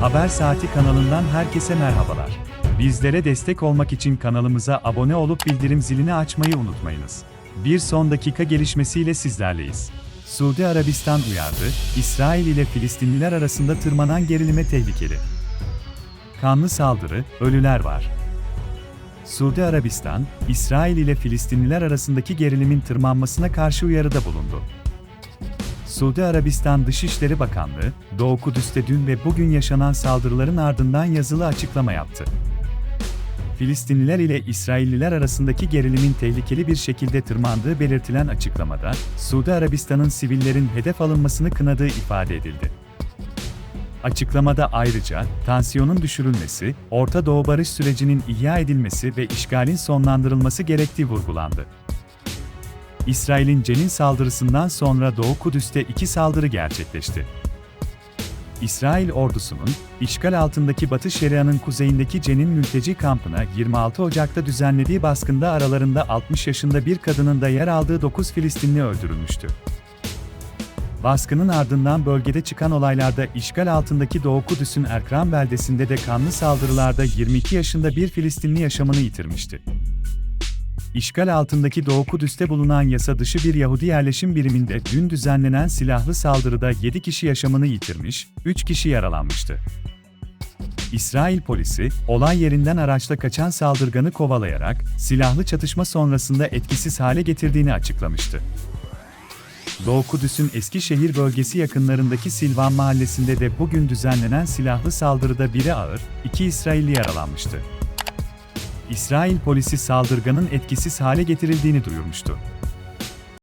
Haber Saati kanalından herkese merhabalar. Bizlere destek olmak için kanalımıza abone olup bildirim zilini açmayı unutmayınız. Bir son dakika gelişmesiyle sizlerleyiz. Suudi Arabistan uyardı, İsrail ile Filistinliler arasında tırmanan gerilime tehlikeli. Kanlı saldırı, ölüler var. Suudi Arabistan, İsrail ile Filistinliler arasındaki gerilimin tırmanmasına karşı uyarıda bulundu. Suudi Arabistan Dışişleri Bakanlığı, Doğu Kudüs'te dün ve bugün yaşanan saldırıların ardından yazılı açıklama yaptı. Filistinliler ile İsrailliler arasındaki gerilimin tehlikeli bir şekilde tırmandığı belirtilen açıklamada, Suudi Arabistan'ın sivillerin hedef alınmasını kınadığı ifade edildi. Açıklamada ayrıca, tansiyonun düşürülmesi, Orta Doğu barış sürecinin ihya edilmesi ve işgalin sonlandırılması gerektiği vurgulandı. İsrail'in Cenin saldırısından sonra Doğu Kudüs'te iki saldırı gerçekleşti. İsrail ordusunun, işgal altındaki Batı Şeria'nın kuzeyindeki Cenin mülteci kampına 26 Ocak'ta düzenlediği baskında aralarında 60 yaşında bir kadının da yer aldığı 9 Filistinli öldürülmüştü. Baskının ardından bölgede çıkan olaylarda işgal altındaki Doğu Kudüs'ün Erkran beldesinde de kanlı saldırılarda 22 yaşında bir Filistinli yaşamını yitirmişti. İşgal altındaki Doğu Kudüs'te bulunan yasa dışı bir Yahudi yerleşim biriminde dün düzenlenen silahlı saldırıda 7 kişi yaşamını yitirmiş, 3 kişi yaralanmıştı. İsrail polisi, olay yerinden araçla kaçan saldırganı kovalayarak, silahlı çatışma sonrasında etkisiz hale getirdiğini açıklamıştı. Doğu Kudüs'ün Eskişehir bölgesi yakınlarındaki Silvan mahallesinde de bugün düzenlenen silahlı saldırıda biri ağır, iki İsrailli yaralanmıştı. İsrail polisi saldırganın etkisiz hale getirildiğini duyurmuştu.